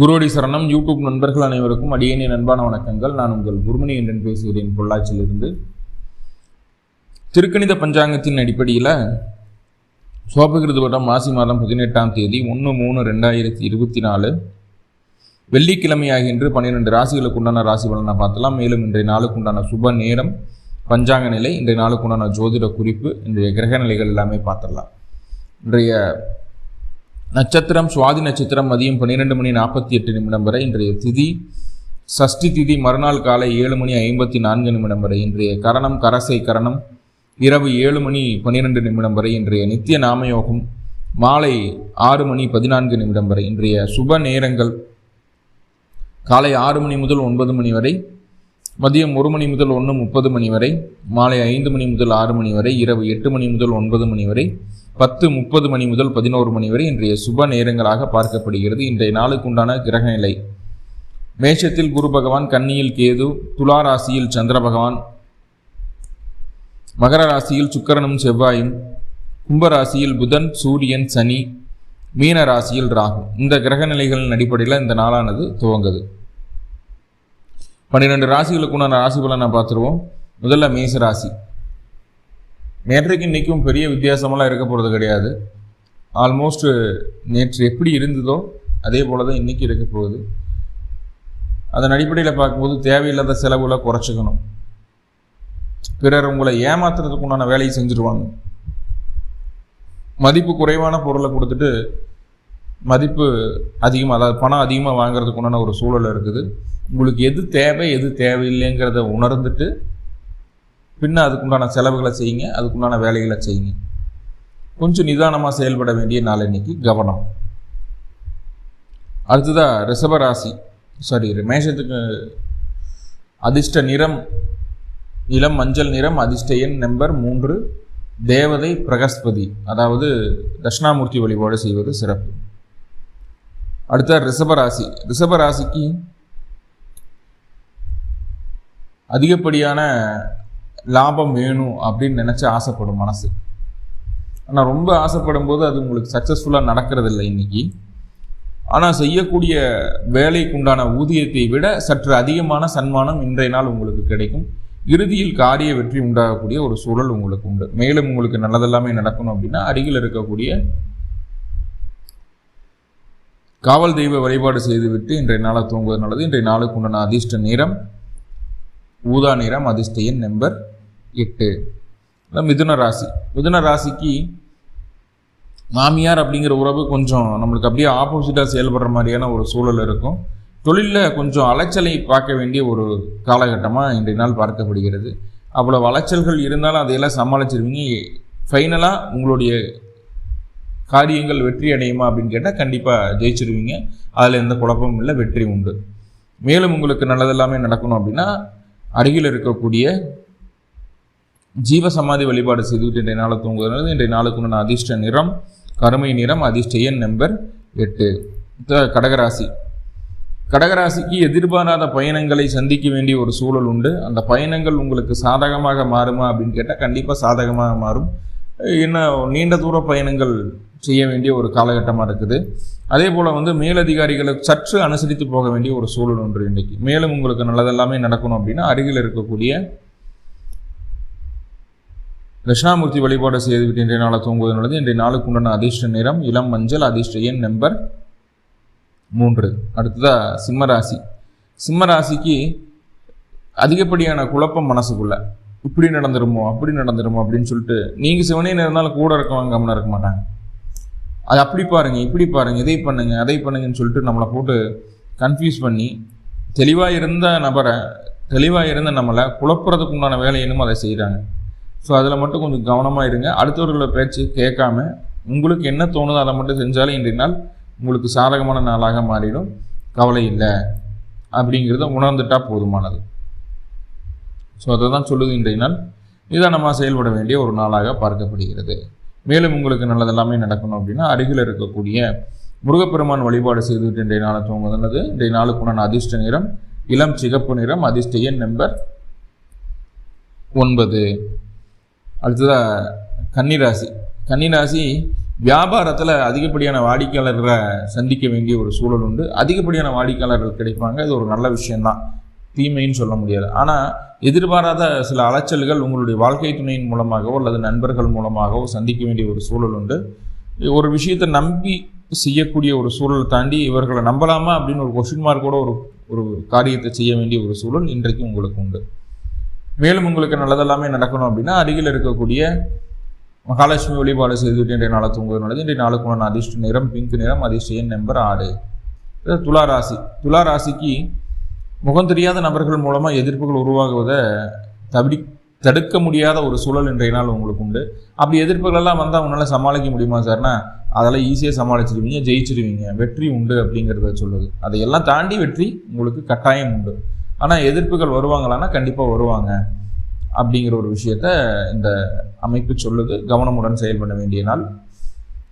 குருவடி சரணம். யூடியூப் நண்பர்கள் அனைவருக்கும் அடியேனின் நண்பான வணக்கங்கள். நான் உங்கள் குருமணி என்றன் பேசுகிறேன். பொள்ளாச்சியிலிருந்து. திருக்கணித பஞ்சாங்கத்தின் அடிப்படையில் சோபகிருது வட்டம் மாசி மாதம் பதினெட்டாம் தேதி ஒன்று மூணு ரெண்டாயிரத்தி இருபத்தி நாலு. வெள்ளிக்கிழமையாகின்று பன்னிரெண்டு ராசிகளுக்கு உண்டான ராசி பலனை பார்த்தலாம். மேலும் இன்றைய நாளுக்கு உண்டான சுப நேரம் பஞ்சாங்க நிலை இன்றைய நாளுக்கு உண்டான ஜோதிட குறிப்பு இன்றைய கிரக நிலைகள் எல்லாமே பார்த்துடலாம். இன்றைய நட்சத்திரம் சுவாதி நட்சத்திரம் மதியம் பன்னிரெண்டு மணி நாற்பத்தி எட்டு நிமிடம் வரை இன்றைய திதி. சஷ்டி திதி மறுநாள் காலை ஏழு மணி ஐம்பத்தி நான்கு நிமிடம் வரை இன்றைய கரணம் கரசை கரணம். இரவு ஏழு மணி பன்னிரெண்டு நிமிடம் வரை இன்றைய நித்திய நாமயோகம். மாலை ஆறு மணி பதினான்கு நிமிடம் வரை இன்றைய சுப நேரங்கள். காலை ஆறு மணி முதல் ஒன்பது மணி வரை மதியம் ஒரு மணி முதல் ஒன்று முப்பது மணி வரை மாலை ஐந்து மணி முதல் ஆறு மணி வரை இரவு எட்டு மணி முதல் ஒன்பது மணி வரை பத்து முப்பது மணி முதல் பதினோரு மணி வரை இன்றைய சுப நேரங்களாக பார்க்கப்படுகிறது. இன்றைய நாளுக்குண்டான கிரக நிலை. மேஷத்தில் குரு பகவான் கன்னியில் கேது துலா ராசியில் சந்திர பகவான் மகர ராசியில் சுக்கரனும் செவ்வாயும் கும்பராசியில் புதன் சூரியன் சனி மீன ராசியில் ராகு. இந்த கிரக நிலைகளின் அடிப்படையில் இந்த நாளானது துவங்குது. பன்னிரெண்டு ராசிகளுக்கு உண்டான ராசி பலனை பார்த்துருவோம். முதல்ல மேச ராசி. நேற்றைக்கு இன்றைக்கும் பெரிய வித்தியாசமெல்லாம் இருக்க போகிறது கிடையாது. ஆல்மோஸ்ட் நேற்று எப்படி இருந்ததோ அதே போல தான் இன்றைக்கி இருக்க போகுது. அதன் அடிப்படையில் பார்க்கும்போது தேவையில்லாத செலவுகளை குறைச்சிக்கணும். பிறர் உங்களை ஏமாத்துறதுக்கு உண்டான வேலையை செஞ்சுருவாங்க. மதிப்பு குறைவான பொருளை கொடுத்துட்டு மதிப்பு அதிகமாக அதாவது பணம் அதிகமாக வாங்குறதுக்கு உண்டான ஒரு சூழல் இருக்குது. உங்களுக்கு எது தேவை எது தேவையில்லைங்கிறத உணர்ந்துட்டு பின்ன அதுக்குண்டான செலவுகளை செய்யுங்க அதுக்குண்டான வேலைகளை செய்யுங்க. கொஞ்சம் நிதானமாக செயல்பட வேண்டிய நாள் இன்னைக்கு கவனம். அடுத்ததாக ரிஷபராசி சாரி மேஷத்துக்கு அதிர்ஷ்ட நிறம் இளம் மஞ்சள் நிறம் அதிர்ஷ்ட எண் நம்பர் மூன்று தேவதை பிரகஸ்பதி. அதாவது தட்சிணாமூர்த்தி வழிபாடு செய்வது சிறப்பு. அடுத்த ரிஷபராசி ரிஷபராசிக்கு அதிகப்படியான லாபம் வேணும் அப்படின்னு நினச்சி ஆசைப்படும் மனசு. ஆனால் ரொம்ப ஆசைப்படும் போது அது உங்களுக்கு சக்ஸஸ்ஃபுல்லாக நடக்கிறது இல்லை இன்றைக்கி ஆனால் செய்யக்கூடிய வேலைக்கு உண்டான ஊதியத்தை விட சற்று அதிகமான சன்மானம் இன்றைய நாள் உங்களுக்கு கிடைக்கும். இறுதியில் காரிய வெற்றி உண்டாகக்கூடிய ஒரு சூழல் உங்களுக்கு உண்டு. மேலும் உங்களுக்கு நல்லதெல்லாமே நடக்கணும் அப்படின்னா அருகில் இருக்கக்கூடிய காவல் தெய்வ வழிபாடு செய்துவிட்டு இன்றைய நாளை தூங்குவது நல்லது. இன்றைய நாளுக்கு உண்டான அதிர்ஷ்ட நிறம் ஊதா நிறம் அதிர்ஷ்ட எண் நம்பர். எட்டு. மிதுன ராசி. மிதுன ராசிக்கு மாமியார் அப்படிங்கிற உறவு கொஞ்சம் நம்மளுக்கு அப்படியே ஆப்போசிட்டாக செயல்படுற மாதிரியான ஒரு சூழல் இருக்கும். தொழிலில் கொஞ்சம் அலைச்சலை பார்க்க வேண்டிய ஒரு காலகட்டமாக இன்றைய நாள் பார்க்கப்படுகிறது. அவ்வளோ அலைச்சல்கள் இருந்தாலும் அதையெல்லாம் சமாளிச்சிருவீங்க. ஃபைனலாக உங்களுடைய காரியங்கள் வெற்றி அடையுமா அப்படின்னு கேட்டால் கண்டிப்பாக ஜெயிச்சிருவீங்க. அதில் எந்த குழப்பமும் இல்லை வெற்றி உண்டு. மேலும் உங்களுக்கு நல்லதெல்லாமே நடக்கணும் அப்படின்னா அருகில் இருக்கக்கூடிய ஜீவசமாதி வழிபாடு செய்துவிட்டு இன்றைய நாளை தூங்குகிறது இன்றைய நாளுக்குண்டான அதிர்ஷ்ட நிறம் கருமை நிறம் அதிர்ஷ்ட எண் நம்பர் எட்டு. கடகராசி. கடகராசிக்கு எதிர்பாராத பயணங்களை சந்திக்க வேண்டிய ஒரு சூழல் உண்டு. அந்த பயணங்கள் உங்களுக்கு சாதகமாக மாறுமா அப்படின்னு கேட்டால் கண்டிப்பாக சாதகமாக மாறும். என்ன நீண்ட தூர பயணங்கள் செய்ய வேண்டிய ஒரு காலகட்டமாக இருக்குது. அதே போல் வந்து மேலதிகாரிகளை சற்று அனுசரித்து போக வேண்டிய ஒரு சூழல் ஒன்று இன்றைக்கி மேலும் உங்களுக்கு நல்லதெல்லாமே நடக்கணும் அப்படின்னா அருகில் இருக்கக்கூடிய தட்சிணாமூர்த்தி வழிபாடு செய்துவிட்டு இன்றைய நாளை தூங்குவது நல்லது இன்றைய நாளுக்கு உண்டான அதிர்ஷ்ட நிறம் இளம் மஞ்சள் அதிர்ஷ்ட எண் நம்பர் மூன்று. அடுத்ததாக சிம்மராசி. சிம்மராசிக்கு அதிகப்படியான குழப்பம் மனசுக்குள்ள. இப்படி நடந்துருமோ அப்படி நடந்துருமோ அப்படின்னு சொல்லிட்டு நீங்கள் சிவனேன்னு இருந்தாலும் கூட இருக்கவங்க கவனம் இருக்க மாட்டாங்க. அது அப்படி பாருங்கள் இப்படி பாருங்கள் இதை பண்ணுங்கள் அதை பண்ணுங்கன்னு சொல்லிட்டு நம்மளை போட்டு கன்ஃபியூஸ் பண்ணி தெளிவாக இருந்த நபரை தெளிவாக இருந்த நம்மளை குழப்புறதுக்கு உண்டான வேலை என்னமோ அதை செய்கிறாங்க ஸோ அதில் மட்டும் கொஞ்சம் கவனமாக இருங்க. அடுத்தவர்களோட பேச்சு கேட்காம உங்களுக்கு என்ன தோணுதோ அதை மட்டும் செஞ்சாலும் இன்றைய நாள் உங்களுக்கு சாதகமான நாளாக மாறிடும். கவலை இல்லை. அப்படிங்கிறத உணர்ந்துட்டா போதுமானது. ஸோ அதை தான் சொல்லுது இன்றைய நாள். நிதானமாக செயல்பட வேண்டிய ஒரு நாளாக பார்க்கப்படுகிறது. மேலும் உங்களுக்கு நல்லதெல்லாமே நடக்கணும் அப்படின்னா அருகில் இருக்கக்கூடிய முருகப்பெருமான் வழிபாடு செய்துவிட்டு இன்றைய நாளை தூங்குதுன்னது இன்றைய நாளுக்குண்டான அதிர்ஷ்ட நிறம் இளம் சிகப்பு நிறம் அதிர்ஷ்ட எண் நம்பர் ஒன்பது. அடுத்ததாக கன்னிராசி. கன்னிராசி வியாபாரத்தில் அதிகப்படியான வாடிக்கையாளர்களை சந்திக்க வேண்டிய ஒரு சூழல் உண்டு. அதிகப்படியான வாடிக்கையாளர்கள் கிடைப்பாங்க. இது ஒரு நல்ல விஷயம்தான். தீமைன்னு சொல்ல முடியாது. ஆனால் எதிர்பாராத சில அலைச்சல்கள் உங்களுடைய வாழ்க்கை துணையின் மூலமாகவோ அல்லது நண்பர்கள் மூலமாகவோ சந்திக்க வேண்டிய ஒரு சூழல் உண்டு. ஒரு விஷயத்தை நம்பி செய்யக்கூடிய ஒரு சூழலை தாண்டி இவர்களை நம்பலாமா அப்படின்னு ஒரு கொஷின் மார்க்கோட ஒரு ஒரு காரியத்தை செய்ய வேண்டிய ஒரு சூழல் இன்றைக்கு உங்களுக்கு உண்டு. மேலும் உங்களுக்கு நல்லதெல்லாமே நடக்கணும் அப்படின்னா அருகில் இருக்கக்கூடிய மகாலட்சுமி வழிபாடு செய்துவிட்டு இன்றைய நாளை தூங்குவது நல்லது. இன்றைய நாளுக்கு உண்டான அதிர்ஷ்ட நிறம் பிங்க் நிறம் அதிர்ஷ்ட எண் நம்பர் ஆறு. துலா ராசி. துலா ராசிக்கு முகம் தெரியாத நபர்கள் மூலமாக எதிர்ப்புகள் உருவாகுவதை தவிர தடுக்க முடியாத ஒரு சூழல் இன்றைய நாள் உங்களுக்கு உண்டு. அப்படி எதிர்ப்புகள் எல்லாம் வந்தால் உங்களால் சமாளிக்க முடியுமா சார்னா அதெல்லாம் ஈஸியாக சமாளிச்சிருவீங்க ஜெயிச்சிருவீங்க. வெற்றி உண்டு அப்படிங்கிறத சொல்லுது. அதையெல்லாம் தாண்டி வெற்றி உங்களுக்கு கட்டாயம் உண்டு. ஆனால் எதிர்ப்புகள் வருவாங்களான்னா கண்டிப்பாக வருவாங்க. அப்படிங்கிற ஒரு விஷயத்த இந்த அமைப்பு சொல்லுது. கவனமுடன் செயல்பட வேண்டிய நாள்.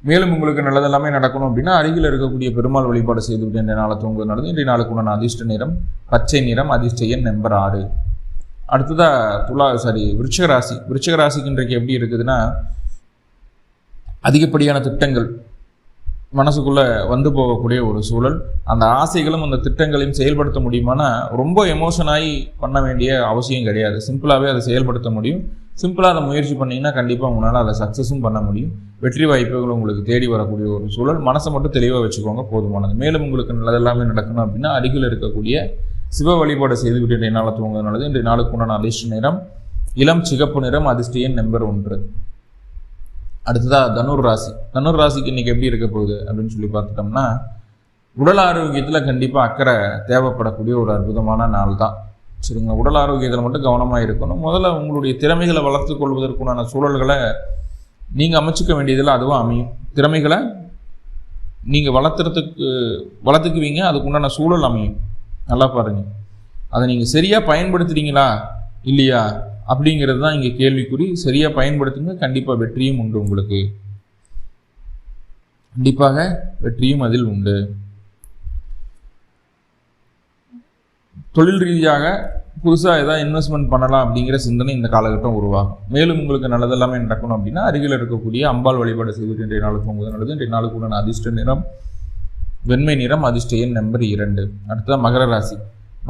மேலும் உங்களுக்கு நல்லதெல்லாமே நடக்கணும் அப்படின்னா அருகில் இருக்கக்கூடிய பெருமாள் வழிபாடு செய்துவிட்டு இன்றைய நாளை தூங்குவது நடந்து இன்றைய நாளுக்கு உண்டான அதிர்ஷ்ட நிறம் பச்சை நிறம் அதிர்ஷ்ட எண் நம்பர் ஆறு. அடுத்ததாக துலா சாரி விருச்சிக ராசி. இன்றைக்கு எப்படி இருக்குதுன்னா அதிகப்படியான திட்டங்கள் மனசுக்குள்ளே வந்து போகக்கூடிய ஒரு சூழல். அந்த ஆசைகளும் அந்த திட்டங்களையும் செயல்படுத்த முடியுமானா ரொம்ப எமோஷனாகி பண்ண வேண்டிய அவசியம் கிடையாது. சிம்பிளாகவே அதை செயல்படுத்த முடியும். சிம்பிளாக அதை முயற்சி பண்ணிங்கன்னா கண்டிப்பாக உங்களால் அதை சக்ஸஸும் பண்ண முடியும். வெற்றி வாய்ப்புகள் உங்களுக்கு தேடி வரக்கூடிய ஒரு சூழல். மனசை மட்டும் தெளிவாக வச்சுக்கோங்க போதுமானது. மேலும் உங்களுக்கு நல்லதெல்லாமே நடக்கணும் அப்படின்னா அருகில் இருக்கக்கூடிய சிவ வழிபாடு செய்துவிட்டு இன்றைய நாளை தூங்குவது நல்லது இன்றைய நாளுக்கு உண்டான அதிர்ஷ்ட நிறம் இளம் சிகப்பு நிறம் அதிர்ஷ்ட எண் நம்பர் ஒன்று. அடுத்ததாக தனுர் ராசி. தனுர் ராசிக்கு இன்றைக்கி எப்படி இருக்க போகுது அப்படின்னு சொல்லி பார்த்துட்டோம்னா உடல் ஆரோக்கியத்தில் கண்டிப்பாக அக்கறை தேவைப்படக்கூடிய ஒரு அற்புதமான நாள் தான். சரிங்களா? உடல் ஆரோக்கியத்தில் மட்டும் கவனமாக இருக்கணும். முதல்ல உங்களுடைய திறமைகளை வளர்த்து கொள்வதற்குண்டான சூழல்களை நீங்கள் அமைச்சிக்க வேண்டியதில் அதுவும் அமையும். திறமைகளை நீங்கள் வளர்த்துறதுக்கு வளர்த்துக்குவீங்க அதுக்குண்டான சூழல் அமையும். நல்லா பாருங்கள் அதை நீங்கள் சரியாக பயன்படுத்துகிறீங்களா இல்லையா? அப்படிங்கிறது தான் இங்கே கேள்விக்குறி. சரியாக பயன்படுத்துங்க கண்டிப்பாக வெற்றியும் உண்டு உங்களுக்கு. கண்டிப்பாக வெற்றியும் அதில் உண்டு. தொழில் ரீதியாக புதுசாக ஏதாவது இன்வெஸ்ட்மெண்ட் பண்ணலாம் அப்படிங்கிற சிந்தனை இந்த காலகட்டம் உருவாகும். மேலும் உங்களுக்கு நல்லதெல்லாமே நடக்கணும் அப்படின்னா அருகில் இருக்கக்கூடிய அம்பாள் வழிபாடு செய்வது இன்றைய நாளுக்கு தூங்குவது நல்லது. இன்றைய நாளுக்கு உண்டான அதிர்ஷ்ட நிறம் வெண்மை நிறம் அதிர்ஷ்ட எண் நம்பர் இரண்டு. அடுத்ததான் மகர ராசி.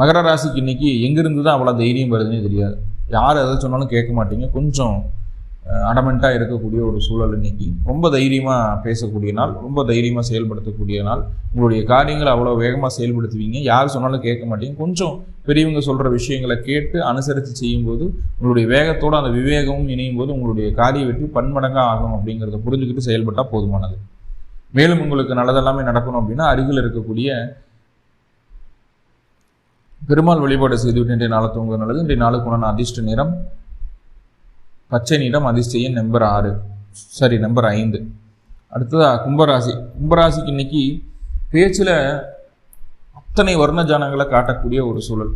மகர ராசிக்கு இன்னைக்கு எங்கிருந்து தான் அவ்வளோ தைரியம் வருதுன்னே தெரியாது. யார் எதை சொன்னாலும் கேட்க மாட்டீங்க. கொஞ்சம் அடமெண்ட்டாக இருக்கக்கூடிய ஒரு சூழல் இன்னைக்கு. ரொம்ப தைரியமாக பேசக்கூடிய நாள் ரொம்ப தைரியமாக செயல்படுத்தக்கூடிய நாள். உங்களுடைய காரியங்களை அவ்வளோ வேகமாக செயல்படுத்துவீங்க. யார் சொன்னாலும் கேட்க மாட்டீங்க. கொஞ்சம் பெரியவங்க சொல்கிற விஷயங்களை கேட்டு அனுசரித்து செய்யும்போது உங்களுடைய வேகத்தோடு அந்த விவேகமும் இணையும் போது உங்களுடைய காரிய வெற்றி பன்மடங்காக ஆகும் அப்படிங்கிறத புரிஞ்சுக்கிட்டு செயல்பட்டால் போதுமானது. மேலும் உங்களுக்கு நல்லதெல்லாமே நடக்கணும் அப்படின்னா அருகில் இருக்கக்கூடிய பெருமாள் வழிபாடு செய்துவிட்டு இன்றைய நாளை தூங்குவது நல்லது. இன்றைய நாளுக்கு உண்டான அதிர்ஷ்ட நிறம் பச்சை நிறம் அதிர்ஷ்ட எண் நம்பர் ஆறு. சரி நம்பர் ஐந்து. அடுத்ததாக கும்பராசி. கும்பராசிக்கு இன்னைக்கு பேச்சில் அத்தனை வர்ண ஜானங்களை காட்டக்கூடிய ஒரு சூழல்.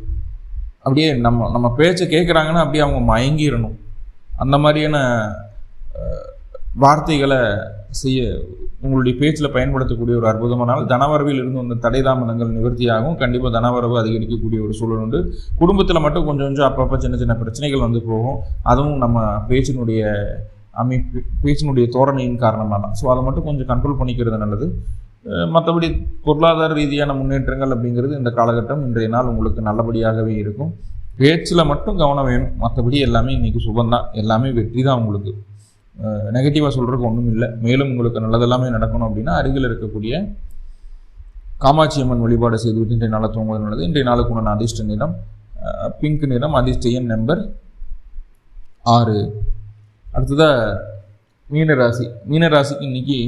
அப்படியே நம்ம நம்ம பேச்சை கேட்குறாங்கன்னா அப்படியே அவங்க மயங்கிடணும் அந்த மாதிரியான வார்த்தைகளை செய்ய உங்களுடைய பேச்சில் பயன்படுத்தக்கூடிய ஒரு அற்புதமானால் தனவரவில் இருந்து வந்த தடை தாமதங்கள் நிவர்த்தியாகும். கண்டிப்பாக தனவரவு அதிகரிக்கக்கூடிய ஒரு சூழல் உண்டு. குடும்பத்தில் மட்டும் கொஞ்சம் கொஞ்சம் அப்பப்போ சின்ன சின்ன பிரச்சனைகள் வந்து போகும். அதுவும் நம்ம பேச்சினுடைய அமைப்பு பேச்சினுடைய தோரணையின் காரணமாக தான். ஸோ அதை மட்டும் கொஞ்சம் கண்ட்ரோல் பண்ணிக்கிறது நல்லது. மற்றபடி பொருளாதார ரீதியான முன்னேற்றங்கள் அப்படிங்கிறது இந்த காலகட்டம் இன்றைய நாள் உங்களுக்கு நல்லபடியாகவே இருக்கும். பேச்சில் மட்டும் கவனம் வேணும். மற்றபடி எல்லாமே இன்றைக்கி சுபந்தான் எல்லாமே வெற்றி தான் உங்களுக்கு. நெகட்டிவாக சொல்கிறதுக்கு ஒன்றும் இல்லை. மேலும் உங்களுக்கு நல்லதெல்லாமே நடக்கணும் அப்படின்னா அருகில் இருக்கக்கூடிய காமாட்சி அம்மன் வழிபாடு செய்துவிட்டு இன்றைய நாளை தூங்குவது நல்லது. இன்றைய நாளுக்கு உண்டான அதிர்ஷ்ட நிறம் பிங்க் நிறம் அதிர்ஷ்ட எண் நம்பர் ஆறு. அடுத்ததாக மீனராசி. மீனராசிக்கு இன்னைக்கு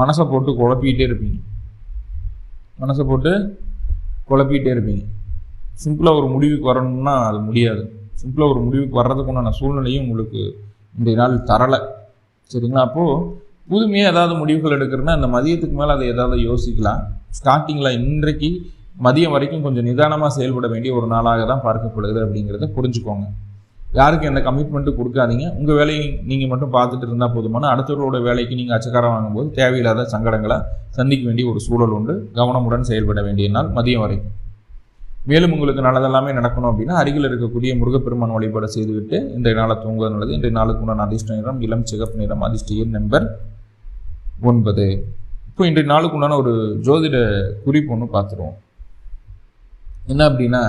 மனசை போட்டு குழப்பிக்கிட்டே இருப்பீங்க. மனசை போட்டு குழப்பிக்கிட்டே இருப்பீங்க. சிம்பிளாக ஒரு முடிவுக்கு வரணும்னா அது முடியாது. சிம்பிளாக ஒரு முடிவுக்கு வர்றதுக்குண்டான சூழ்நிலையும் உங்களுக்கு இன்றைய நாள் தரலை. சரிங்களா? அப்போது புதுமையாக ஏதாவது முடிவுகள் எடுக்கிறேன்னா அந்த மதியத்துக்கு மேலே அதை ஏதாவது யோசிக்கலாம். ஸ்டார்டிங்கில் இன்றைக்கு மதியம் வரைக்கும் கொஞ்சம் நிதானமாக செயல்பட வேண்டிய ஒரு நாளாக தான் பார்க்கப்படுது அப்படிங்கிறத புரிஞ்சுக்கோங்க. யாருக்கும் எந்த கமிட்மெண்ட்டும் கொடுக்காதீங்க. உங்கள் வேலையை நீங்கள் மட்டும் பார்த்துட்டு இருந்தால் போதுமான. அடுத்தவர்களோட வேலைக்கு நீங்கள் அச்சக்காரம் வாங்கும்போது தேவையில்லாத சங்கடங்களை சந்திக்க வேண்டிய ஒரு சூழல் உண்டு. கவனமுடன் செயல்பட வேண்டிய நாள் மதியம் வரைக்கும். மேலும் உங்களுக்கு நல்லதெல்லாமே நடக்கணும் அப்படின்னா அருகில் இருக்கக்கூடிய முருகப்பெருமான் வழிபாடு செய்துவிட்டு இன்றைய நாளை தூங்குவது நல்லது. இன்றைய நாளுக்கு உண்டான அதிர்ஷ்ட நிறம் இளம் சிகப்பு நிறம் அதிர்ஷ்ட எண் நம்பர் ஒன்பது. இப்போ இன்றைய நாளுக்கு உண்டான ஒரு ஜோதிட குறிப்பு ஒன்று பார்த்துருவோம். என்ன அப்படின்னா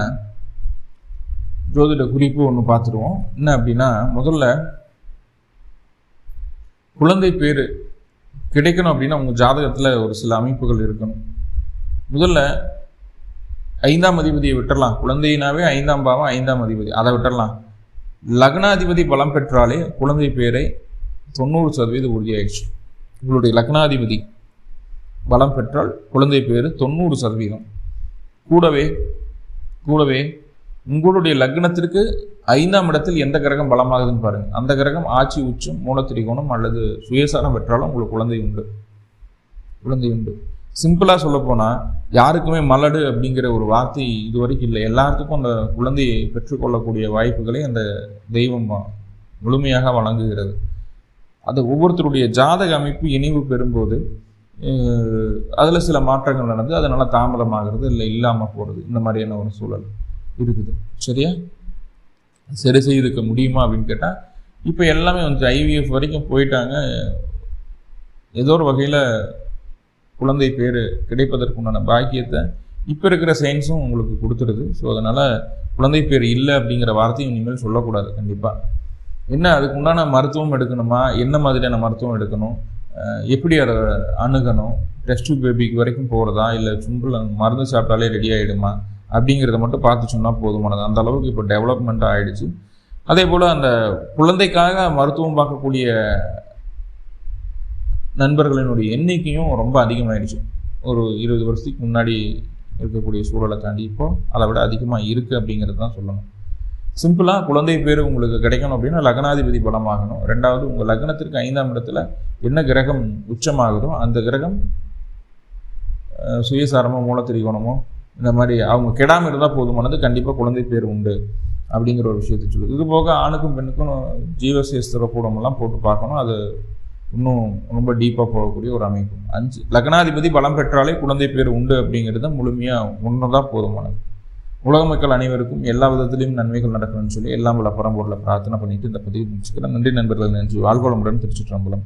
ஜோதிட குறிப்பு ஒன்று பார்த்துருவோம். என்ன அப்படின்னா முதல்ல குழந்தை பேர் கிடைக்கணும் அப்படின்னா உங்கள் ஜாதகத்தில் ஒரு சில அமைப்புகள் இருக்கணும். முதல்ல ஐந்தாம் அதிபதியை விட்டுறலாம். குழந்தையினாவே ஐந்தாம் பாவம் ஐந்தாம் அதிபதி. அதை விட்டுறலாம். லக்னாதிபதி பலம் பெற்றாலே குழந்தை பேரை தொண்ணூறு சதவீதம் உறுதியாயிடுச்சு. உங்களுடைய லக்னாதிபதி பலம் பெற்றால் குழந்தை பேர் தொண்ணூறு சதவீதம். கூடவே கூடவே உங்களுடைய லக்னத்திற்கு ஐந்தாம் இடத்தில் எந்த கிரகம் பலமாகுதுன்னு பாருங்கள் அந்த கிரகம் ஆட்சி உச்சம் மூலத்திரிகோணம் அல்லது சுயசாரம் பெற்றாலும் உங்களுக்கு குழந்தை உண்டு. குழந்தை உண்டு. சிம்பிளாக சொல்லப்போனால் யாருக்குமே மலடு அப்படிங்கிற ஒரு வார்த்தை இது வரைக்கும் இல்லை. எல்லாத்துக்கும் அந்த குழந்தையை பெற்றுக்கொள்ளக்கூடிய வாய்ப்புகளை அந்த தெய்வம் முழுமையாக வழங்குகிறது. அது ஒவ்வொருத்தருடைய ஜாதக அமைப்பு இணைவு பெறும்போது அதில் சில மாற்றங்கள் நடந்து அதனால் தாமதமாகிறது இல்லை இல்லாமல் போகிறது இந்த மாதிரியான ஒரு சூழல் இருக்குது. சரியா? சரி செய்திருக்க முடியுமா அப்படின்னு கேட்டால் இப்போ எல்லாமே வந்து ஐவிஎஃப் வரைக்கும் போயிட்டாங்க. ஏதோ ஒரு வகையில் குழந்தை பேர் கிடைப்பதற்குண்டான பாக்கியத்தை இப்போ இருக்கிற சயின்ஸும் உங்களுக்கு கொடுத்துருது ஸோ அதனால் குழந்தை பேர் இல்லை அப்படிங்கிற வார்த்தையும் இனிமேல் சொல்லக்கூடாது கண்டிப்பாக என்ன அதுக்கு உண்டான மருத்துவம் எடுக்கணுமா? என்ன மாதிரியான மருத்துவம் எடுக்கணும்? எப்படி அதை அணுகணும்? டெஸ்ட் பேபிக்கு வரைக்கும் போகிறதா இல்லை சிம்பிள் மருந்து சாப்பிட்டாலே ரெடி ஆகிடுமா அப்படிங்கிறத மட்டும் பார்த்து சொன்னால் போதுமானது. அந்த அளவுக்கு இப்போ டெவலப்மெண்ட் ஆகிடுச்சு அதே போல் அந்த குழந்தைக்காக மருத்துவம் பார்க்கக்கூடிய நண்பர்களினுடைய எண்ணிக்கையும் ரொம்ப அதிகமாகிடுச்சு ஒரு இருபது வருஷத்துக்கு முன்னாடி இருக்கக்கூடிய சூழலை தாண்டி இப்போ அதை விட அதிகமாக இருக்குது அப்படிங்கிறது தான் சொல்லணும். சிம்பிளாக குழந்தை பேர் உங்களுக்கு கிடைக்கணும் அப்படின்னா லக்னாதிபதி பலமாகணும் ரெண்டாவது உங்கள் லக்னத்திற்கு ஐந்தாம் இடத்துல என்ன கிரகம் உச்சமாகுதோ அந்த கிரகம் சுயசாரமோ மூலத்திரிகோணமோ இந்த மாதிரி அவங்க கெடாமல் இருந்தால் போதுமானது கண்டிப்பாக குழந்தை பேர் உண்டு அப்படிங்கிற ஒரு விஷயத்தை சொல்லுது. இது போக ஆணுக்கும் பெண்ணுக்கும் ஜீவசேஸ்திர கூடமெல்லாம் போட்டு பார்க்கணும். அது இன்னும் ரொம்ப டீப்பாக போகக்கூடிய ஒரு அமைப்பு. அஞ்சு லக்னாதிபதி பலம் பெற்றாலே குழந்தை பேர் உண்டு அப்படிங்கிறது முழுமையாக ஒன்று தான் போதுமானது. உலக மக்கள் அனைவருக்கும் எல்லா விதத்திலையும் நன்மைகள் நடக்கணும்னு சொல்லி எல்லாம் பல பரம்பொருளை பிரார்த்தனை பண்ணிட்டு இந்த பதிவு முடிச்சுக்கிறேன். நன்றி நண்பர்கள் நன்றி. வாழ்வளமுடன் திருச்சிற்றம்பலம்.